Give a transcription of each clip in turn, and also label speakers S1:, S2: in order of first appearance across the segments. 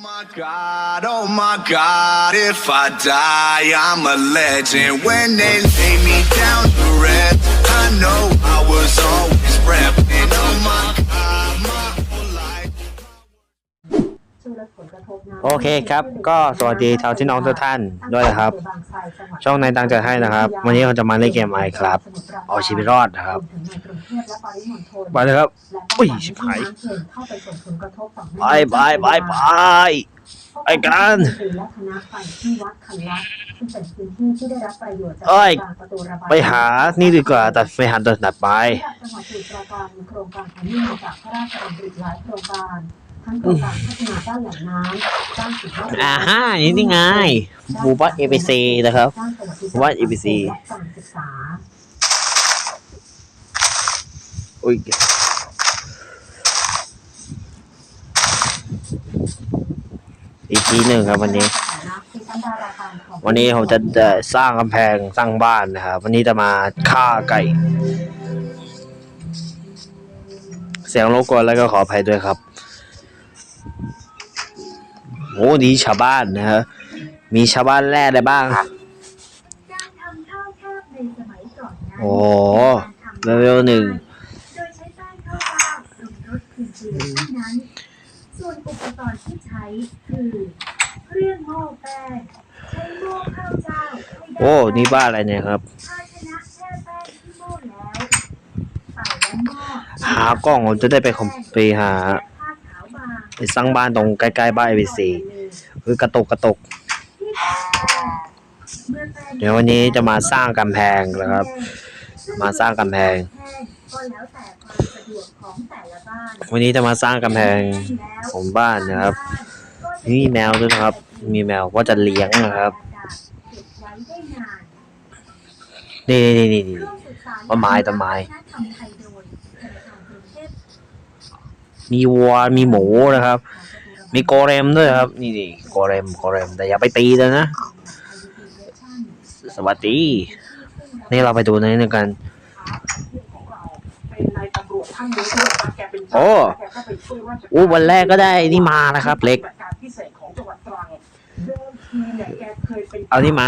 S1: my God, oh my God, if I die, I'm a legend. When they lay me down to rest, I know I was always repping.
S2: โอเคครับ ก็สวัสดีชาวที่น้องทุกท่านด้วยนะครับ ช่องในตังใจให้นะครับ วันนี้เราจะมาเล่นเกมไมค์ครับ เอาชีวิตรอดนะครับไปเลยครับอุ้ยชิบหายไปไปไปไปไปกันเอ้ยไปหานี่ดีกว่าตัดไปหาตัดตัดไป
S3: จังหวัดสมุทรป ราการมีโครงการอันเนื่องมาจากพระราชดำริหลายโครงการทั้งโครงการพัฒนาด้านแหล่งน้ำด้านสิ่งแวดล้อม
S2: อ่าฮะนี่นี่ไงหมู่บ้าน ABC นะครับ
S3: ด้านสวัสดิ
S2: หมู่บ้าน ABC
S3: และการศึกษา
S2: อุ้ยอีกทีหนึ่งครับวันนี้ วันนี้ผมจะจะสร้างกำแพงสร้างบ้านนะครับ วันนี้จะมาฆ่าไก่ เสียงรบกวนแล้วก็ขออภัยด้วยครับโโอ้ดีชาวบ้านนะฮะมีชาวบ้านแร่อะไรบ้างโอ้เลเวลหนึ่ง
S3: โอ้นี่
S2: บ้านอะไรเนี่ยครับ
S3: หา
S2: กล้องผมจะได้ไปคอมไปหา ไปสร้างบ้านตรงใกล้ๆบ้านเอวีซี คือกระตกกระตก
S3: เดี๋
S2: ยววันนี้จะมาสร้างกำแพงนะครับ มาสร้างกำแพง
S3: วัน
S2: นี้จะมาสร้างกำแพงของบ้านนะครับ นี่แมวด้วยนะครับ มีแมวว่าจะเลี้ยงนะครับนี่นี่นี่นี่ต้นไม้ต้นไม้ มีวัวมีหมูนะครับ มีโกเรมด้วยครับ นี่ดิโกเรมโกเรมแต่อย่าไปตีเลยนะ สวัสดี นี่เราไปดูในนึ
S4: งกัน
S2: โอ้
S4: โหวั
S2: นแรกก็ได้นี่มานะครับ เล็ก
S4: เอา
S2: นี่มา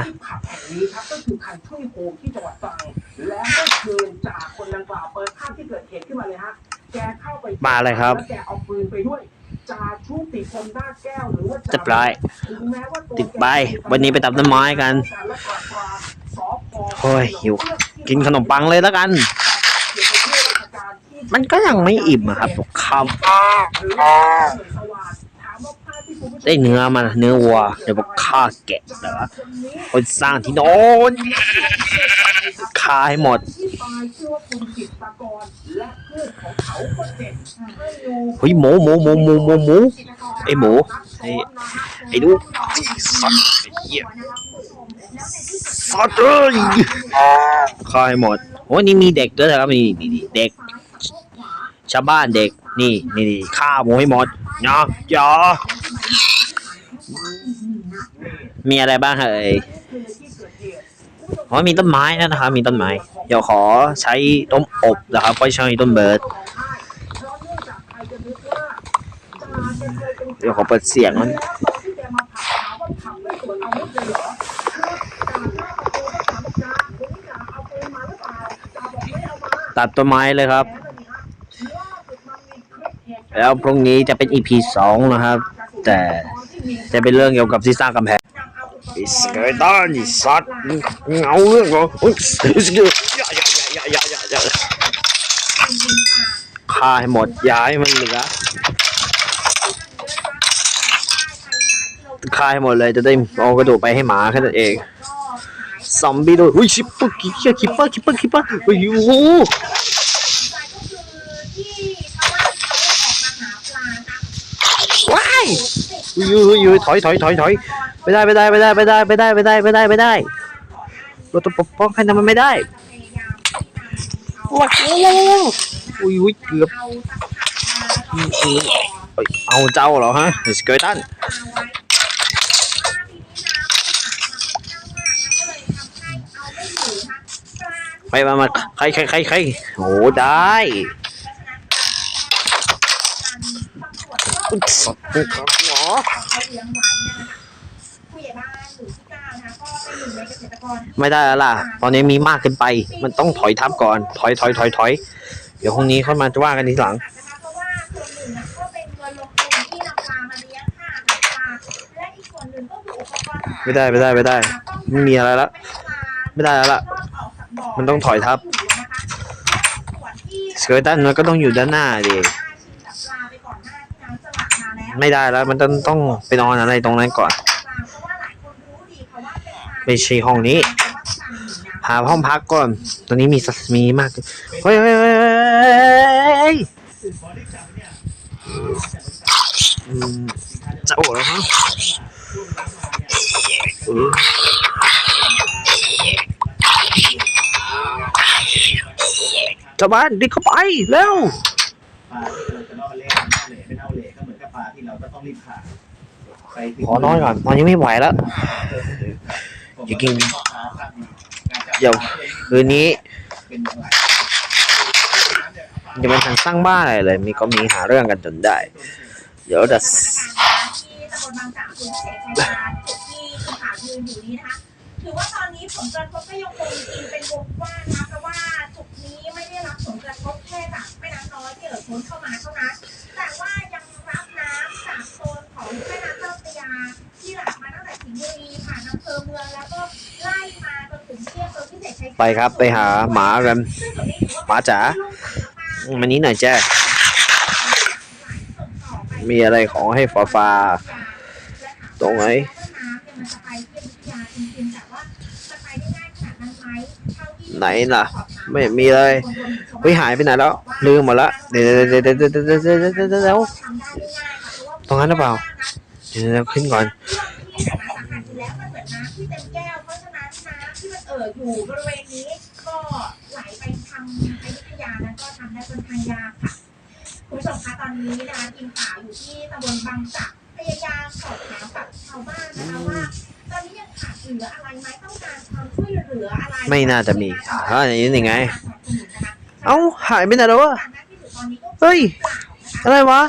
S4: มาเลย
S2: ครับ
S4: แกเอาปืนไปด้วย จ่าชุติพลหน้าแก้วหรือว่า
S2: เรียบร้อย
S4: ถึงแม้ว่าตัว
S2: ติดใบวันนี้ไปตัดต้นไม้กัน โอ้ยหิว กินขนมปังเลยแล้วกัน มันก็ยังไม่อิ่มอะครับคำ ได้เนื้อมันเนื้อวัวเดี๋ยวบอกฆ่าแกะเหรอคนสร้างที่น้นฆ่าให้หมด
S4: ที่ตายชื่อว่าคุณจิตรกรและเพื่อนของเขาคนเด็ดให้อยู่
S2: เฮ้ยหมูหมูหมูหมูหมูหมูไอหมูไอไอดูสัตว์ไอเหี้ยสัตว์เอ้ยฆ่าให้หมดโอ้นี่มีเด็กด้วยนะครับนี่นี่นี่เด็ก ชาวบ้านเด็กนี่นี่ฆ่าหมูให้หมดเนาะจ๋อ มีอะไรบ้างเอ่ยอ๋อมีต้นไม้นะนะครับ มีต้นไม้ เดี๋ยวขอใช้ต้มอบนะครับไม่ใช่ต้นเบิร์ดเดี๋ยวขอเปิดเสียงมันตัดต้นไม้เลยครับ แล้วพรุ่งนี้จะเป็น EP สองนะครับ แต่ จะเป็นเรื่องเกี่ยวกับที่สร้างกำแพงไอ้สเกยตันไอ้สัตว์มึงเงาเรื่องเหรอเฮ้ยสเกยอย่าอย่าอย่าอย่าอย่าอย่าอย่าฆ่าให้หมดอย่าให้มันเหลือฆ่าให้หมดเลยจะได้เอากระดูกไปให้หมาแค่นั้นเองซอมบี้ด้วยอุ้ยชิปเปอร์คิปเปอร์คิปเปอร์คิปเปอร์คิปเปอร์โอ้ยโอ้โห ยูยูยูถอยถอยถอยถอยไม่ได้ไม่ได้ไม่ได้ไม่ได้ไม่ได้ไม่ได้ไม่ได้ไม่ได้เราต้องปกป้องใครนะมันไม่ได้ว้าวอุ้ยอุ้ยเกือบเอ้ยเอาเจ้าเหรอฮะสเกอร์ตันไปมามาใครใครใครใครโอ้ได้อุ๊ยสัตว์อ๋อ
S3: เขาเลี้ยงไว้นะคะผู้ใหญ่บ้านหมู่ที่เก้านะคะก็เป็นหนึ่งในเกษตรกร
S2: ไม่ได้แล้วล่ะ ตอนนี้มีมากเกินไป มันต้องถอยทับก่อน ถอยถอยถอยถอยเดี๋ยวพรุ่งนี้ค่อยมาว่ากันทีหลัง
S3: นะคะเพราะว่าส่วนหนึ่งน่ะก็เป็นเงินลงทุนที่นำปลามาเลี้ยงค่ะหาปลาและอีกส่วนหนึ่งก็คืออุปกรณ์ต่างๆ
S2: ไม่ได้ไม่ได้ไม่ได้ ไม่มีอะไรละไม่ได้แล้วล่ะ มันต้องถอยทับ เสเกอร์ตันมันก็ต้องอยู่ด้านหน้าดิ ไม่ได้แล้ว มันต้องต้องไปนอนอะไรตรงนั้นก่อน ไม่ใช่ห้องนี้ หาห้องพักก่อน ตอนนี้มีสัตว์มีมาก เฮ้ยเฮ้ยเฮ้ยเฮ้ยอืมจะโอ้แล้วฮะเออชาวบ้านดิเข้าไป เร็ว
S5: เราจะล่อเล่นเน่าเหล่ไม่เน่าเหล่ก็เหมือนกับปลาที่เราก็ต้องรีบขายไปถึง
S2: ขอนอนก่อนนอนยังไม่ไหวแล้วอย่ากินเดี๋ยวคืนนี้
S5: เป็นหลาย
S2: จะเป็นทางสร้างบ้านอะไรเลย มีก็มีหาเรื่องกันจนได้ เดี๋ยวจะ
S3: ที่ตำบลบางจากคุณเสกชัยชาญจุดที่คุณขาวยืนอยู่นี้นะคะถือว่าตอนนี้ผลกระทบก็ยังคงกินเป็นวงกว้างนะคะเพราะว่าจุดนี้ไม่ได้รับผลกระทบแค่จากแม่น้ำน้อยที่เอ่อล้นเข้ามาเท่านั้นแต่ว่า แม่น้ำเจ้าพระยาที่หลากมาตั้งแต่สิงห์บุรีผ่านอำเภอเมืองแล้วก็ไล่มาจนถึงเที่ยงตรงที่เสกชัย
S2: ไปครับไปหาหมากันหมาจ๋ามันนี้หน่อยแจ้มีอะไรของให้ฟ้าฟ้าตรงไหนไหนล่ะ ไม่มีเลยเฮ้ยหายไปไหนแล้ว ลืมหมดละเดี๋ยวเดี๋ยวเดี๋ยวเดี๋ยว รงนั้นหรือเปล่าเดี๋ยวเดี๋ยวขึ้นก่อน
S3: แล้วมันเหมือนน้ำที่เต็มแก้วเพราะฉะนั้นน้ำที่มันเอ่ออยู่บริเวณนี้ก็ไหลไปทางอยุธยานั้นก็ทำได้ค่อนข้างยากค่ะคุณผู้ชมคะตอนนี้นะคะทีมข่าวอยู่ที่ตำบลบางจักรพยายามสอบถามกับชาวบ้านนะคะว่า ตอนนี้ยังขาดเหลืออะไรไหมต้องการความช่วยเหลืออะไร
S2: ไม่น่าจะมีอ่าอย่างนี้ยังไง เอ้าหายไปไหนแล้ววะเฮ้ย อะไรวะ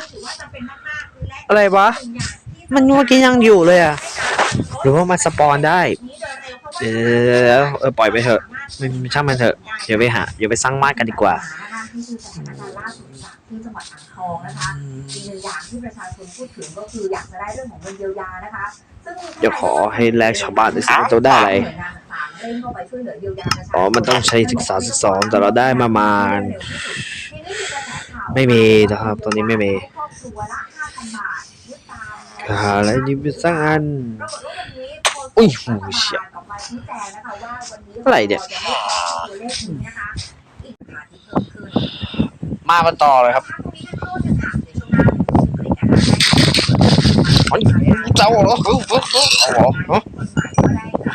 S2: อะไรวะ มันเมื่อกี้ยังอยู่เลยอะหรือว่ามันสปอนได้ เดี๋ยวเดี๋ยวเดี๋ยวเออปล่อยไปเถอะไม่ไม่ช่างมันเถอะ เดี๋ยวไปหา เดี๋ยวไปสร้างบ้านกันดีกว่า
S3: นี่คือสถานการณ์ล่าสุดจากที่จังหวัดอ่างทองนะคะอีกหนึ่งอย่างที่ประชาชนพูดถึงก็คืออยากจะได้เรื่องของเงินเยียวยานะคะซึ่ง
S2: เดี๋ยวขอให้แลกชาวบ้านดูสิว่าจะได้อะไร
S3: หน่วยงานต่างๆเร่งเข้าไปช่วยเหลือเยียวยาประชาชน
S2: อ๋อ มันต้องใช้ศึกษาศึกสอนแต่เราได้มามาณ
S3: ทีนี้มีกระแสข่าว
S2: ไม่มีนะครับ ตอนนี้ไม่มี หาอะไรนี่เป็น
S3: สักอัน
S2: อุ้ยหูเสีย
S3: อะ
S2: ไรเนี่ย
S3: มา
S2: กันต่อเลยครับเจ้าเหรอ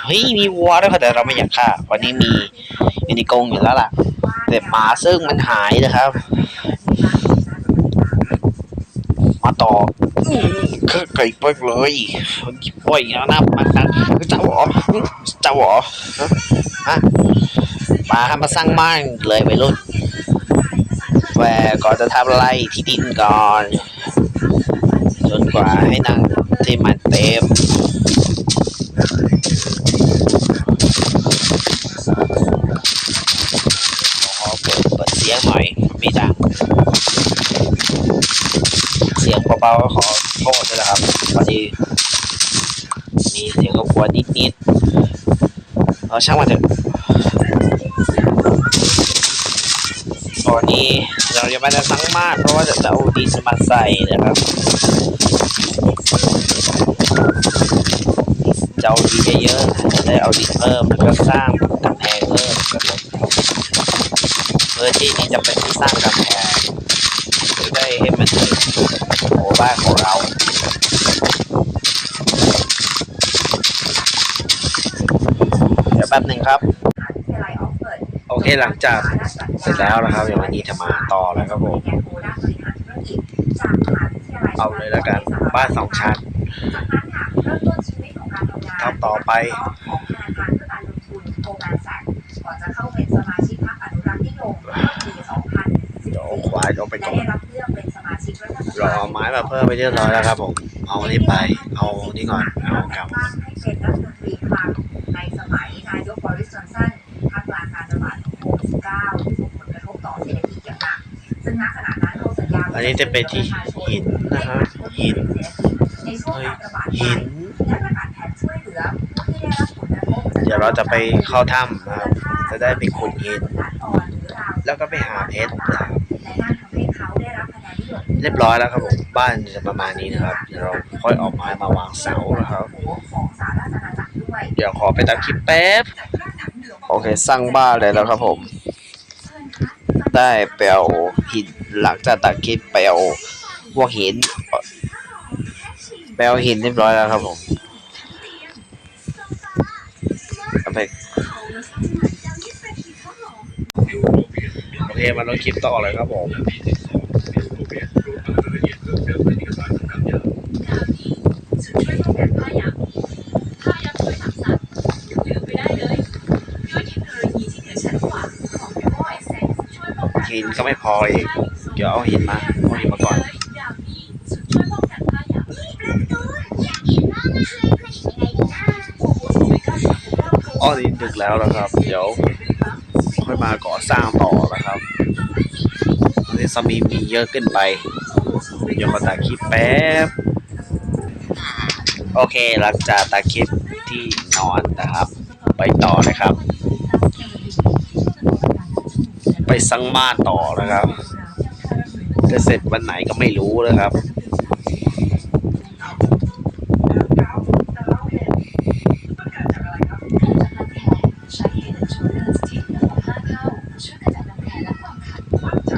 S2: เฮ้ยมีวัวด้วยแต่เราไม่อยากฆ่า วันนี้มีอยู่ในกงอยู่แล้วล่ะแต่หมาซึ่งมันหายนะครับ มาต่อ อื้อคือไก่เปิ้งเลยโอ้ยเอาหน้ามากันเจ้าเหรอเจ้าหรอฮะฮะมาครับมาสร้างบ้านเลยไปรุ่นแหวก่อนจะทำอะไรที่ดินก่อน จนกว่าให้นั่งที่มันเต็มขอเปิดเปิดเสียงหน่อยไม่ดังเสียงเบาๆก็ขอโทษด้วย นะครับพอดีมีเสียงรบกวนนิดๆเอาช่างมันเถอะตอนนี้เราจะไม่ได้ทั้งมากเพราะว่าจะเอาดีสมาใส่นะครับจะเอาดีเยอะๆจะได้เอาดินเพิ่มแล้วก็สร้างกำแพงเพิ่มเพื่อที่นี้จะเป็นสร้างกำแพงจะได้ให้มันถึงหัวบ้านของเรา หนึ่งครับ โอเคหลังจากเสร็จแล้วนะครับเดี๋ยววันนี้จะมาต่อแล้วครับผมเอาเลยแล้วกันบ้านสองชั้น
S3: ทำ
S2: ต่อไป
S3: เดี๋
S2: ยวควายลงไปก่อน
S3: รอ
S2: ไม้มาเพิ่มไปเรื่อยแล้วครับผม เอาอันนี้ไป เอานี้ก่อน เอาก
S6: ลับ อันนี้จะเป็
S2: นที่หินนะฮะหิน
S6: ในช่วงการระบาด
S2: หิน
S6: และประกาศแผนช่วยเหลือผู้ที่ได้รับผลกระทบ
S2: เดี๋ยวเราจะไปเข้าถ้ำนะครับจะได้ไปขุดหิน แล้วก็ไปหาเพชรนะครับ
S6: และนั่นทำให้เขาได้รับคะแนนนิยม
S2: เรียบร้อยแล้วครับผมบ้านจะประมาณนี้นะครับ เดี๋ยวเราค่อยเออกไม้มาวางเสานะครับ
S6: ของสหราชอาณาจักรด้วย
S2: เดี๋ยวขอไปตัดคลิปแป๊บ โอเค สร้างบ้านเลยแล้วครับผม ได้ไปเอาหินหลังจากตัดคลิปไปเอาพวกหินไปเอาหินเรียบร้อยแล้วครับผมเอาไปโอเคมาลงคลิปต่อเลยครับผม หินก็ไม่พออีก เดี๋ยวเอาหินมาเอาหินมาก่อน อ้อนี่ดึกแล้วนะครับ เดี๋ยวค่อยมาก่อสร้างต่อนะครับตอนนี้สมีมีเยอะขึ้นไป เดี๋ยวมาตัดคลิปแป๊บ โอเคหลังจากตัดคลิปที่นอนนะครับ ไปต่อนะครับ ไปสังมาต่อนะครับ จะเสร็จวันไหนก็ไม่รู้นะครับ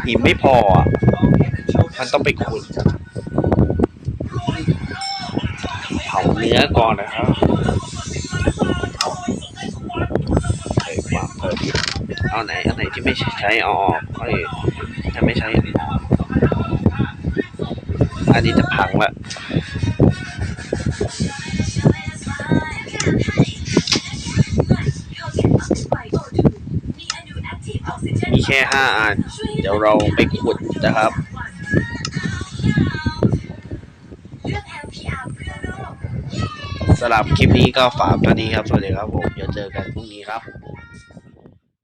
S2: หินไม่พอ มันต้องไปขุดเผาเนื้อก่อนนะครับเฮ้ยวางเพิ่มเอาไหน ไหนที่ไม่ใช้อออกเอ้ยถ้าไม่ใช้อาออกอันนี้จะพังละมีแค่ห้าอัน เดี๋ยวเราไปขุดนะครับสำหรับคลิปนี้ก็ฝากเท่านี้ครับ สวัสดีครับผม เดี๋ยวเจอกันพรุ่งนี้ครับ